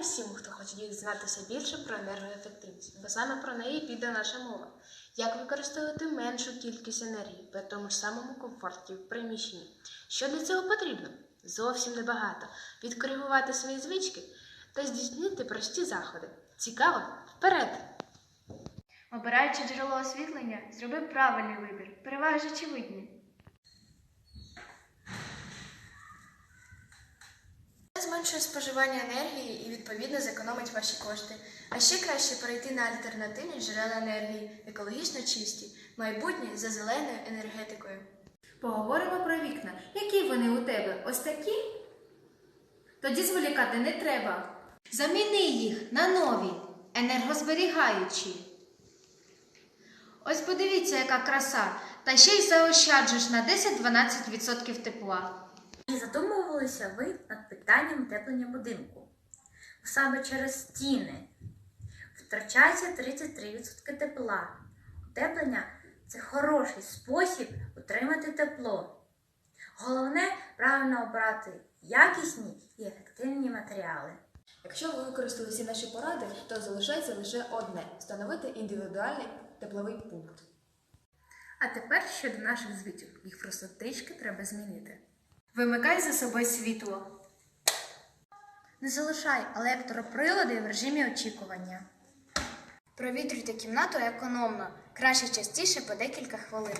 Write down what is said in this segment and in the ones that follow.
всім, хто хоче дізнатися більше про енергоефективність, бо саме про неї піде наша мова. Як використовувати меншу кількість енергії при тому ж самому комфорті в приміщенні? Що для цього потрібно? Зовсім небагато. Відкоригувати свої звички та здійснити прості заходи. Цікаво? Вперед! Обираючи джерело освітлення, зроби правильний вибір. Переваги ж очевидні. Це зменшує споживання енергії і відповідно зекономить ваші кошти. А ще краще перейти на альтернативні джерела енергії, екологічно чисті, майбутнє за зеленою енергетикою. Поговоримо про вікна. Які вони у тебе? Ось такі? Тоді зволікати не треба. Заміни їх на нові, енергозберігаючі. Ось подивіться, яка краса. Та ще й заощаджуєш на 10-12% тепла. І задумувалися ви над питанням утеплення будинку. Саме через стіни втрачається 33% тепла. Утеплення це хороший спосіб утримати тепло. Головне правильно обрати якісні і ефективні матеріали. Якщо ви використали всі наші поради, то залишається лише одне встановити індивідуальний тепловий пункт. А тепер щодо наших звітів. Їх просто трішки треба змінити. Вимикай за собою світло. Не залишай електроприлади в режимі очікування. Провітрюйте кімнату економно, краще частіше по декілька хвилин.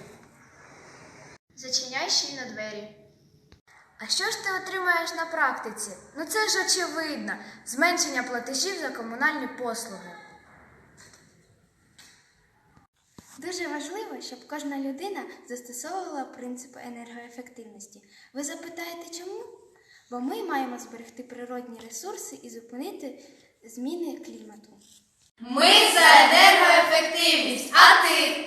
Зачиняй щільно двері. А що ж ти отримаєш на практиці? Ну це ж очевидно. Зменшення платежів за комунальні послуги. Дуже важливо, щоб кожна людина застосовувала принципи енергоефективності. Ви запитаєте чому? Бо ми маємо зберегти природні ресурси і зупинити зміни клімату. Ми за енергоефективність, а ти?